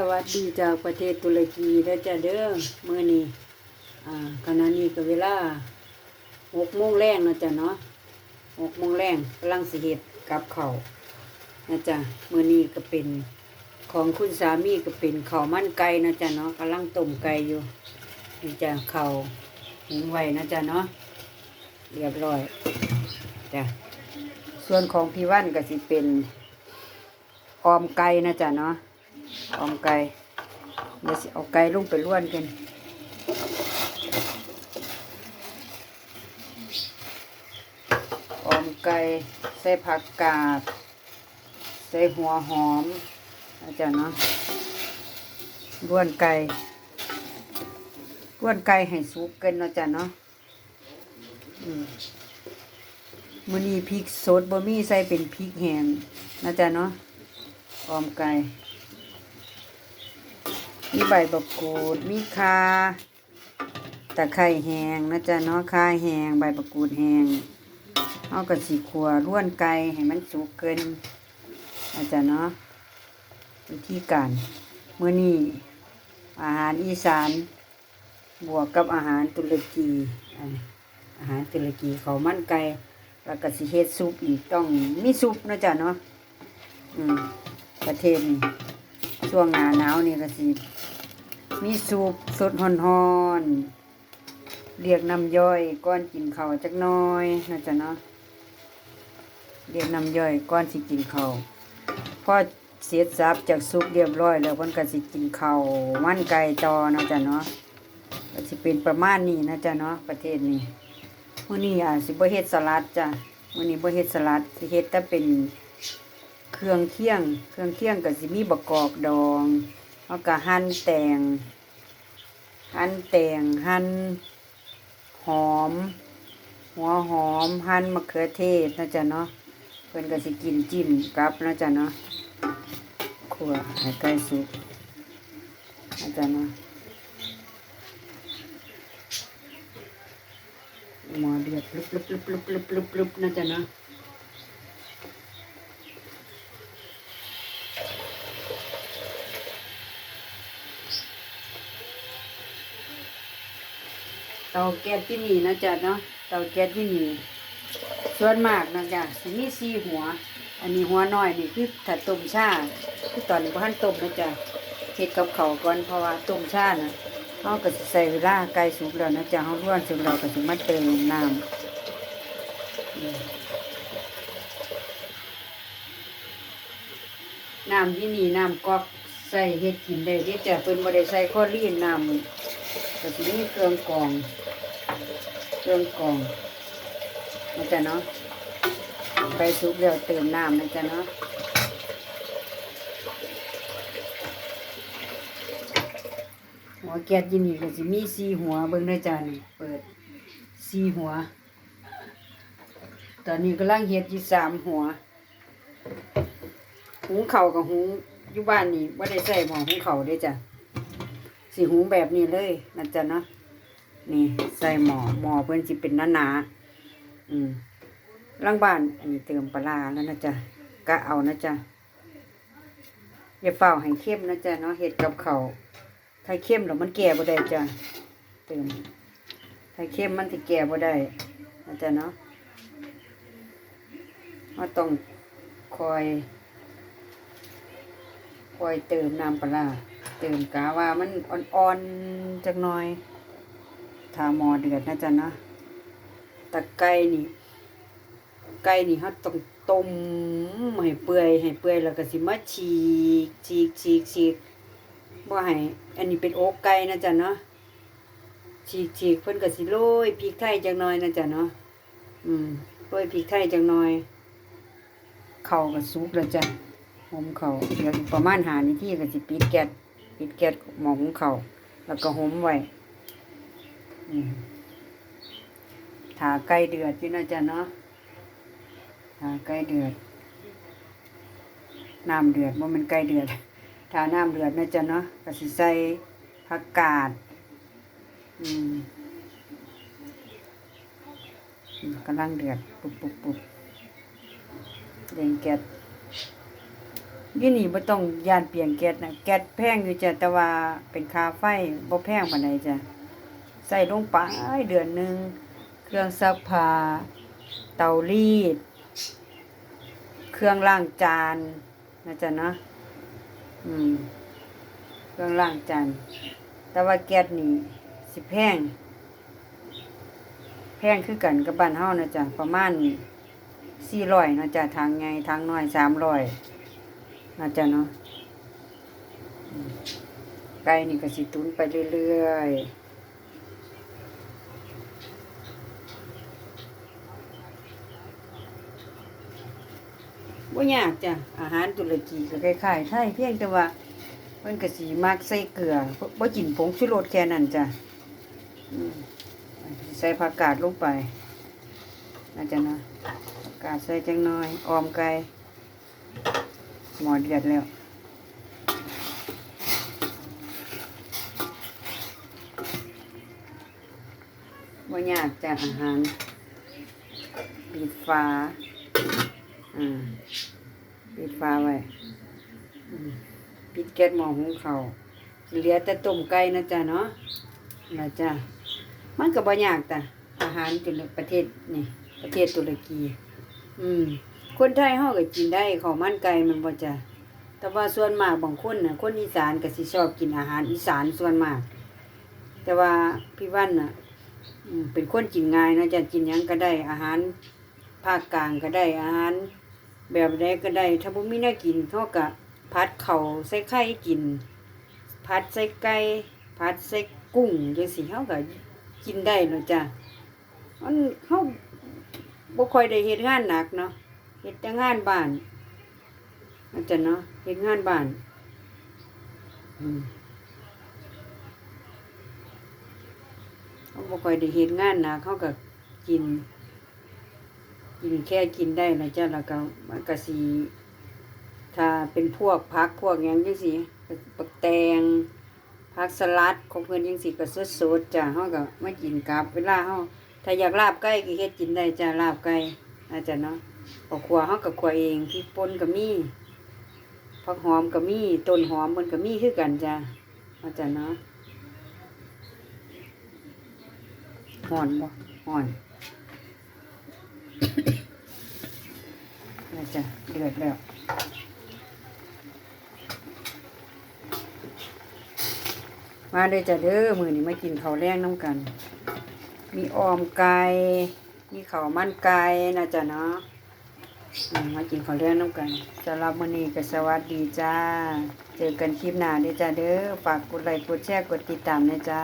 สวัสดีจากประเทศตุรกีเด้อจ้าเด้อมื้อนี้อ่าขณะนี้ก็เวลา6โมงแรงนะจ้ะเนาะ6โมงแรงกำลังสิเฮ็ดกับเขานะจ้ะเมื้อนี้ก็เป็นของคุณสามีก็เป็นเขามันไก่นะจ้ะเนาะกำลังต้มไก่อยู่นี่จ้ะข้าหุงไว้นะจ้ะเนาะเรียบร้อยจ้ะส่วนของพี่วันก็สิเป็นออมไก่นะจ้ะเนาะ ออมไก่เดี๋ยวสิเอาไก่ลงไปล้วนกันออมไก่ใส่ผักกาด ใส่หัวหอมอาจารย์เนาะล้วนไก่ล้วนไก่ให้สุกกันเนาะจ้ะเนาะอืมมื้อนี้พริกสดบ่มีใส่เป็นพริกแห้งนะจ๊ะเนาะออมไก่ มีใบบักกูด มีคาตะไคร้แห้งนะจ๊ะเนาะคาแห้งใบบักกูดแห้งเอากระสีขัวล้วนไก่ให้มันสุกเกินนะจ๊ะเนาะวิธีการมื้อนี้อาหารอีสาน บวกกับอาหารตุรกีอาหารตุรกีเขามันไก่แล้วก็สิเฮ็ดซุปอีกต้องมีซุปนะจ๊ะเนาะอืมประเทศนี้ช่วงหน้าหนาวนี่ก็สิ มีซุปสดฮ้อนๆเรียกน้ำย่อยก้อนกินข้าวจักน้อยนะจ๊ะเนาะเรียกน้ำย่อยก้อนสิกินข้าวพอเสียสับจากซุปเรียบร้อย แล้วเพิ่นก็สิกินข้าวมันไก่ต่อนะจ๊ะเนาะก็สิเป็นประมาณนี้นะจ๊ะเนาะประเทศนี้มื้อนี้อาจสิบ่เฮ็ดสลัดจ้ะมื้อนี้บ่เฮ็ดสลัดสิเฮ็ดแต่เป็นเครื่องเคียง เครื่องเคียงก็สิมีบักกอกดอง แล้วก็หั่นแตงหั่นแตงหั่นหอม หัวหอมหั่นมะเขือเทศนะจ๊ะเนาะเพิ่นก็สิกินจิ้มกับนะจ๊ะเนาะขั่วให้ไก่สุกนะจ๊ะเนาะหมอเดือดลุบปลุบปลุบปลุบปลุบปลุบปลุบนะจ๊ะเนาะ ตาแก๊สที่นี่นะจ๊ะเนาะเตาแก๊สที่นี่ส่วนมากนะจ๊ะสิมีสี่หัว อันนี้หัวน้อยนี่คือถ้าต้มชาคือตอนนี้พันต้มนะจ๊ะเฮ็ดกับเขาก่อนเพราะว่าต้มชานะเขาก็ใส่เวลาไก่สุกแล้วนะจ๊ะเขาล้วนสุกแล้วก็สิมาเติมน้ำน้ำที่นี่น้ำก๊อกใส่เฮ็ดกินได้เด้อจ้ะเพิ่นบ่ได้ใส่คลอรีนน้ำก็สิมีเครื่องกรอง เครื่องกรองนะจ๊ะเนาะไปซุปแล้วเติมน้ำนะจ๊ะเนาะหัวแก๊สยี่นี่ก็สิมีสี่หัวเบิ่งนะจ๊ะนี่เปิดสี่หัว ตอนนี้กำลังเฮ็ดอยู่สามหัวหุงเข่ากับหุงอยู่บ้านนี่ว่าได้ใส่หม้อหุงเข่าวเด้จ้ะสิหุงแบบนี้เลยนะจ๊ะเนาะ นี่ใส่หมอหมอเพื่อนสิเป็นหนาๆอืมล่างบ้านอันนี้เติมปลาแล้วนะจ๊ะกะเอานะจ๊ะอย่าเฝ้าให้เข้มนะจ๊ะเนาะเห็ดกับเขาถ้าเข้มแล้วมันแก่บ่ได้จ้ะเติมถ้าเข้มมันสิแก่บ่ได้นะจ๊ะเนาะเราต้องคอย คอยเติมน้ำปลาร้าเติมกาว่ามันอ่อนๆจักหน่อย ถ้ามอเดือดนะจ๊ะนะตะไก่นี่ ไก่นี่เขาต้องต้มให้เปื่อยให้เปื่อยแล้วก็สิมาฉีกฉีกฉีกฉีกบ่ให้อันนี้เป็นอกไก่นะจ๊ะเนาะฉีกฉีกเพิ่นก็สิโรยพริกไทยจังหน่อยนะจ๊ะเนาะอืมโรยพริกไทยจังหน่อยเข้าวก็สุกแล้วจ้ะหอมเข้าเดี๋ยวประมาณหานาทีก็สิปิดแก๊สปิดแก๊สหมอหุงข้าแล้วก็หอมไว้ อืมถาไก่เดือดอยู่นะจ๊ะเนาะถาไก่เดือด น้ำเดือดว่ามันไก่เดือดถาน้ำเดือดนะจ๊ะเนาะก็สิใส่ผักกาด อืมกำลังเดือด ปุบปุบปุบเร่งแก๊สยี่นี่บ่ต้องยานเปลี่ยนแก๊สนะแก๊สแพงอยู่จ้ะแต่ว่าเป็นคาไฟบ่แพงปานใดจ้ะ ใส่ลงไปเดือนหนึ่งเครื่องซักผ้าเตารีด เครื่องล้างจานนะจ๊ะเนาะอืมเครื่องล้างจานแต่ว่าแก๊สนี่สิแพงแพงคือกันกับบ้านเฮานะจ๊ะประมาณ400นะจ๊ะทางใหญ่ทางน้อย300นะจ๊ะเนาะไก่นี่ก็สิตุนไปเรื่อยๆ บ่ยากจ้ะอาหารตุรกีก็คล้ายๆไทยเพียงแต่ว่าเพิ่นก็สิมักใส่เกลือบ่กินผงชูรสแค่นั้นจ้ะใส่ผักกาดลงไปนะจ๊ะนะผักกาดใส่จังน้อยออมไก่หมอเดือดแล้วว่ายากจ้ะอาหารปิดฟ้า อ่า ปิดฟ้าไว้ปิดแก๊สหม้อหุงข้าวเหลือแต่ต้มไก่นะจ๊ะเนาะนะจ๊ะมันก็บ่ยากจ้ะอาหารจุลประเทศนี่ ประเทศตุรกี อืม คนไทยเฮาก็กินได้ข้าวมันไก่มันบ่จ้ะแต่ว่าส่วนมากบางคนน่ะ คนอีสานก็สิชอบกินอาหารอีสานส่วนมาก แต่ว่าพี่วันน่ะเป็นคนกินง่ายนะจ๊ะกินหยังก็ได้อาหารภาคกลางก็ได้อาหาร แบบใดก็ได้ถ้าบ่มีแนวกินเขาก็ผัดเข้าใส่ไข่กินผัดใส่ไก่ผัดใส่กุ้งจังซี่เฮาก็กินได้เนาะจ้ะมันเฮาบ่ค่อยได้เฮ็ดงานหนักเนาะเฮ็ดแต่งานบ้านอาจารย์เนาะเฮ็ดงานบ้านอืมเขาบ่ค่อยได้เฮ็ดงานหนะเขาก็กิน กินแค่กินได้นะจ้ะแล้วก็มันก็สิถ้าเป็นพวกผักพวกหยังจังซี่ปักแตงผักสลัดของเพิ่นจังซี่ก็สดๆจ้ะเฮาก็มากินกับเวลาเฮาถ้าอยากลาบไก่ก็เฮ็ดกินได้จ้ะลาบไก่อาจารย์เนาะพอครัวเฮาก็ครัวเองพริกป่นก็มีผักหอมก็มีต้นหอมเพิ่นก็มีคือกันจ้ะอาจารย์เนาะห่อนบ่ห่อน น่าจะเดือดแล้วมาเลยจ้ะเด้อมือนี้มากินข้าวแรงน้ำกัน มีออมไก่มีข้าวมันไก่นะจ๊ะเนาะมากินข้าวแรงน้ำกันสำหรับมือนี้ก็สวัสดีจ้า เจอกันคลิปหน้าเด้อจ้าเด้อฝากกดไลค์กดแชร์กดติดตามนะจ้า